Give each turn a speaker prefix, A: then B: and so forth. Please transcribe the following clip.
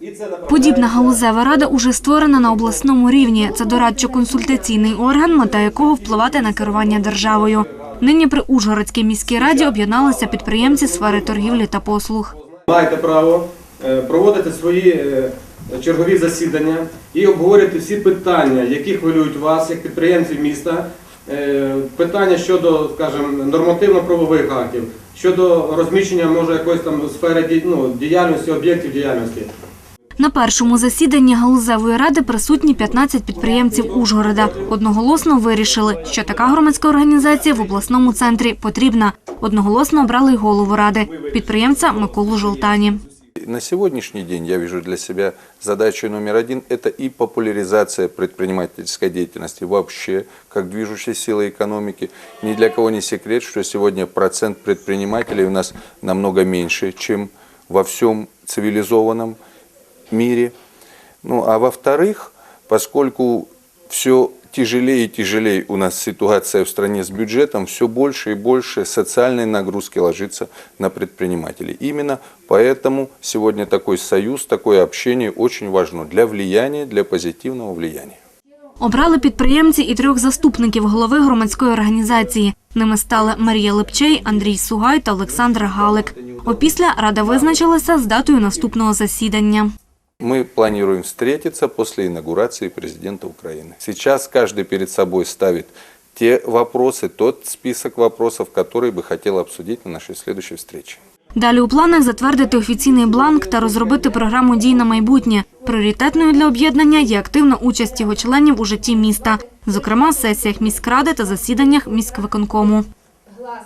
A: І це направляється-
B: Подібна галузева рада уже створена на обласному рівні. Це дорадчо-консультаційний орган, мета якого впливати на керування державою. Нині при Ужгородській міській раді об'єдналися підприємці сфери торгівлі та послуг.
A: Маєте право е, проводити свої е, чергові засідання і обговорювати всі питання, які хвилюють вас, як підприємців міста. Е, Питання щодо, скажімо, нормативно-правових актів, щодо розміщення може якоїсь там сфери ну, діяльності, об'єктів діяльності.
B: На першому засіданні галузевої ради присутні 15 підприємців Ужгорода. Одноголосно вирішили, що така громадська організація в обласному центрі потрібна. Одноголосно обрали й голову ради підприємця Миколу Жолтані.
C: На сегодняшний день я вижу для себя задачу номер один – это и популяризация предпринимательской деятельности вообще, как движущей силы экономики. Ни для кого не секрет, что сегодня процент предпринимателей у нас намного меньше, чем во всем цивилизованном мире. Ну а во-вторых, поскольку все тяжелее и тяжелее у нас ситуация в стране с бюджетом, все больше и больше социальной нагрузки ложится на предпринимателей. Именно поэтому сегодня такой союз, такое общение очень важно для влияния, для позитивного влияния.
B: Обрали підприємці і трьох заступників голови громадської організації. Ними стали Марія Лепчей, Андрій Сугай та Олександр Галик. Опісля рада визначилася з датою наступного засідання.
C: Мы планируем встретиться после инаугурации президента Украины. Сейчас каждый перед собой ставит те вопросы, тот список вопросов, которые бы хотел обсудить на нашей следующей встрече.
B: Далі у планах затвердити офіційний бланк та розробити програму дій на майбутнє. Пріоритетною для об'єднання є активна участь його членів у житті міста, зокрема сесіях міськради та засіданнях міськвиконкому.
D: Глас